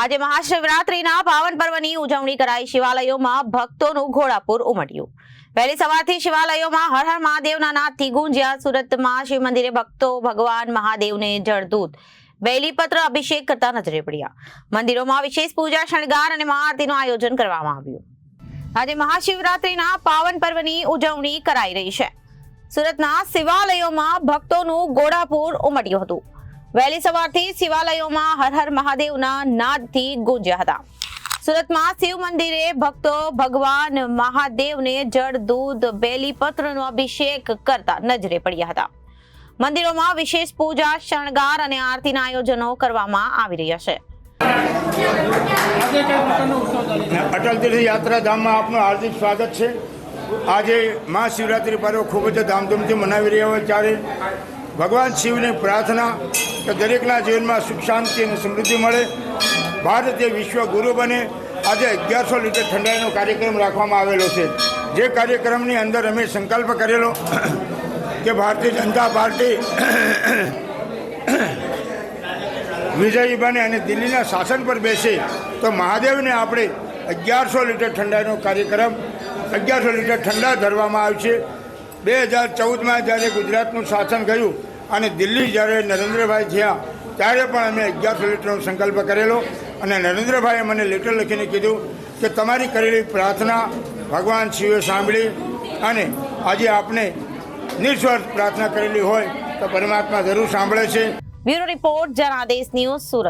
આજે મહાશિવરાત્રીના પાવન પર્વની ઉજવણી કરાઈ. શિવાલયોમાં ભક્તોનું ઘોડાપુર ઉમટ્યું. વહેલી સવારથી શિવાલયોમાં હર હર મહાદેવના નાદથી ગુંજ્યા. સુરતમાં શિવ મંદિરે ભક્તો, ભગવાન, મહાદેવને જળદૂત, બેલીપત્ર અભિષેક કરતા નજરે પડ્યા. મંદિરોમાં વિશેષ પૂજા, શણગાર અને મહાઆરતીનું આયોજન કરવામાં આવ્યું. આજે મહાશિવરાત્રીના પાવન પર્વની ઉજવણી કરાઈ રહી છે. સુરતના શિવાલયોમાં ભક્તોનું ઘોડાપુર ઉમટ્યું હતું. વહેલી સવારથી શિવાલયોમાં હર હર મહાદેવના નાદથી ગુંજ્યા હતા. સુરતમાં શિવ મંદિરે ભક્તો ભગવાન મહાદેવને જળ, દૂધ બેલીપત્રનો અભિષેક કરતા નજરે પડ્યા હતા. મંદિરોમાં વિશેષ પૂજા, શણગાર અને આરતીના આયોજનો કરવામાં આવી રહ્યા છે. અટલ તીર્થ યાત્રા ધામમાં આપનું હાર્દિક સ્વાગત છે. આજે મહાશિવરાત્રિ પર્વ ખૂબ જ ધામધૂમથી મનાવી રહ્યા હોય ત્યારે ભગવાન શિવની પ્રાર્થના કે દરેકના જીવનમાં સુખ, શાંતિ અને સમૃદ્ધિ મળે. ભારત એ વિશ્વ ગુરુ બને. આજે અગિયારસો લીટર ઠંડાઈનો કાર્યક્રમ રાખવામાં આવેલો છે. જે કાર્યક્રમની અંદર અમે સંકલ્પ કરેલો કે ભારતીય જનતા પાર્ટી વિજયી બને અને દિલ્હીના શાસન પર બેસે તો મહાદેવને આપણે અગિયારસો લીટર ઠંડાઈનો કાર્યક્રમ, અગિયારસો લીટર ઠંડા ધરવામાં આવશે બે હજાર ચૌદમાં જ્યારે ગુજરાતનું શાસન ગયું અને દિલ્હી જ્યારે નરેન્દ્રભાઈ થયા, ત્યારે પણ અમે અગિયારસો લીટરનો સંકલ્પ કરેલો. અને નરેન્દ્રભાઈએ મને લેટર લખીને કીધું કે તમારી કરેલી પ્રાર્થના ભગવાન શિવે સાંભળી અને આજે આપને નિસ્વાર્થ પ્રાર્થના કરેલી હોય તો પરમાત્મા જરૂર સાંભળે છે. Bureau report, Janadesh news Surat.